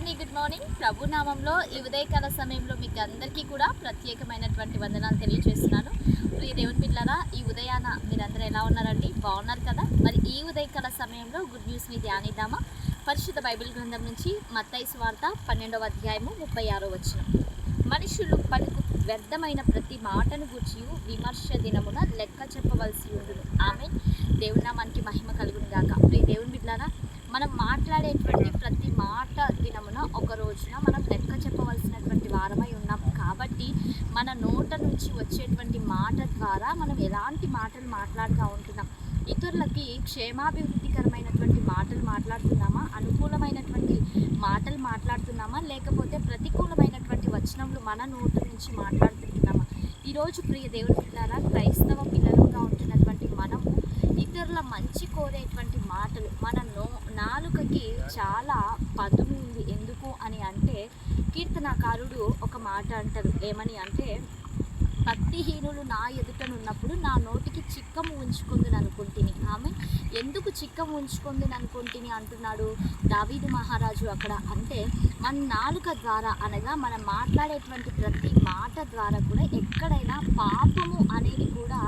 అండి good morning ప్రభు నామంలో ఈ ఉదయకాల సమయంలో మీకు అందరికీ కూడా ప్రత్యేకమైనటువంటి వందనాలు తెలియజేస్తున్నాను. ప్రియ దేవుని పిల్లరా ఈ ఉదయాన మీరందరూ ఎలా ఉన్నారండి? బాగున్నారు కదా? మరి ఈ ఉదయకాల సమయంలో గుడ్ న్యూస్ని ధ్యానిద్దామా? పరిశుద్ధ బైబిల్ గ్రంథం నుంచి మత్తైసు వార్త పన్నెండవ అధ్యాయము ముప్పై ఆరో వచ్చిన మనుషులు పలుకు వ్యర్థమైన ప్రతి మాటను గూర్చి విమర్శ దినమున లెక్క చెప్పవలసి ఉండును. ఆమె దేవునామానికి మహిమ కలుగును గాక ప్రియ దేవుని బిడ్డారా మనం మాట్లాడేటువంటి ప్రతి మాట దినమున ఒక రోజున మనం లెక్క చెప్పవలసినటువంటి వారమై ఉన్నాం కాబట్టి మన నోట నుంచి వచ్చేటువంటి మాట ద్వారా మనం ఎలాంటి మాటలు మాట్లాడుతూ ఉంటున్నాం? ఇతరులకి క్షేమాభివృద్ధికరమైనటువంటి మాటలు మాట్లాడుతున్నామా? అనుకూలమైనటువంటి మాటలు మాట్లాడుతున్నామా? లేకపోతే ప్రతికూలమైనటువంటి వచనములు మన నోట నుంచి మాట్లాడుతున్నామా ఈరోజు ప్రియ దేవుడు పిల్లల క్రైస్తవ పిల్లలుగా ఉంటున్నటువంటి మనము ఇతరుల మంచి కోరేటువంటి మాటలు మన నో నాలుకకి చాలా పదును ఉంది ఎందుకు అని అంటే కీర్తనకారుడు ఒక మాట అంటారు ఏమని అంటే భక్తిహీనులు నా ఎదుటనున్నప్పుడు నా నోటికి చిక్కము ఉంచుకుందని అనుకుంటుని ఆమె ఎందుకు చిక్కము ఉంచుకుందని అనుకుంటుని అంటున్నాడు దావీదు మహారాజు అక్కడ. అంటే మన నాలుక ద్వారా అనగా మనం మాట్లాడేటువంటి ప్రతి మాట ద్వారా కూడా ఎక్కడైనా పాపము అనేది కూడా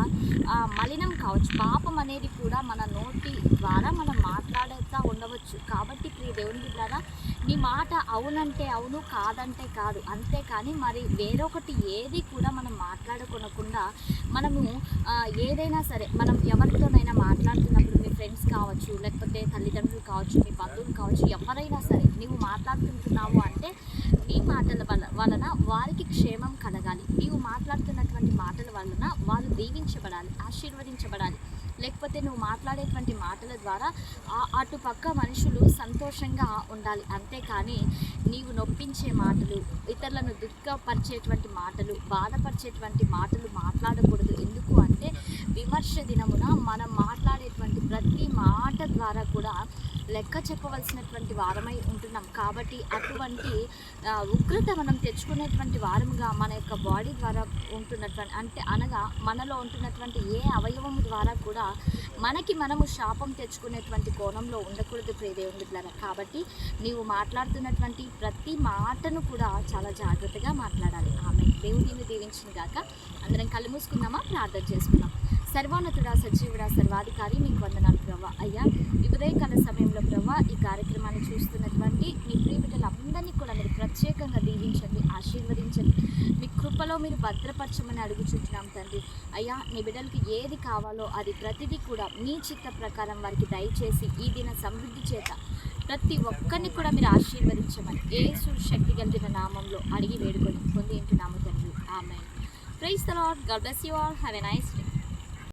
మలినం కావచ్చు. పాపం అనేది కూడా మన నోటి ద్వారా మనం మాట్లాడుతూ ఉండవచ్చు. కాబట్టి ప్రియ దేవుని బిడ్డారా నీ మాట అవునంటే అవును కాదంటే కాదు. అంతేకాని మరి వేరొకటి ఏది కూడా మనం మాట్లాడుకోనకుండా మనము ఏదైనా సరే మనం ఎవరితోనైనా మాట్లాడుతున్నప్పుడు మీ ఫ్రెండ్స్ కావచ్చు లేకపోతే తల్లిదండ్రులు కావచ్చు మీ బంధువులు కావచ్చు ఎవరైనా సరే నీవు మాట్లాడుతుంటున్నావు అంటే నీ మాటల వల్ల వలన వారికి క్షేమం కలగాలి. నీవు మాట్లాడుతున్నటువంటి మాటల వలన వారు దీవించబడాలి ఆశీర్వదించబడాలి. లేకపోతే నువ్వు మాట్లాడేటువంటి మాటల ద్వారా అటుపక్క మనుషులు సంతోషంగా ఉండాలి. అంతేకాని నీవు నొప్పించే మాటలు ఇతరులను దుఃఖపరిచేటువంటి మాటలు బాధపరిచేటువంటి మాటలు మాట్లాడకూడదు. ఎందుకు అంటే విమర్శ దినమున మనం మాట్లాడేటువంటి ప్రతి మాట ద్వారా కూడా లెక్క చెప్పవలసినటువంటి వారమై ఉంటున్నాం. కాబట్టి అటువంటి ఉగ్రత మనం తెచ్చుకునేటువంటి వారముగా మన యొక్క బాడీ ద్వారా ఉంటున్నటువంటి అంటే అనగా మనలో ఉంటున్నటువంటి ఏ అవయవము ద్వారా కూడా మనకి మనము శాపం తెచ్చుకునేటువంటి కోణంలో ఉండకూడదు ప్రియదేవుని కాబట్టి నీవు మాట్లాడుతున్నటువంటి ప్రతి మాటను కూడా చాలా జాగ్రత్తగా మాట్లాడాలి. ఆమె దేవుడిని దీవించిన గాక అందరం కళ్ళు మూసుకుందామా? ప్రార్థన చేసుకుందాం. సర్వోన్నతుడా సజీవుడా సర్వాధికారి నీకు వందనాలు ప్రభా. అయ్యా ఈ ఉదయకాల సమయంలో ప్రభా ఈ కార్యక్రమాన్ని చూస్తున్నటువంటి మీ ప్రియ బిడ్డలందరినీ కూడా మీరు ప్రత్యేకంగా దీవించండి ఆశీర్వదించండి. మీ కృపలో మీరు భద్రపరచమని అడుగుచుంటున్నాం తండ్రి. అయ్యా నీ బిడ్డలకి ఏది కావాలో అది ప్రతిదీ కూడా మీ చిత్త ప్రకారం వారికి దయచేసి ఈ దిన సమృద్ధి చేత ప్రతి ఒక్కరిని కూడా మీరు ఆశీర్వదించమని ఏసు శక్తి కలిగిన నామంలో అడిగి వేడుకొని పొంది ఉంటున్నాము తండ్రి. ఆమె praise the Lord God bless you all have a nice day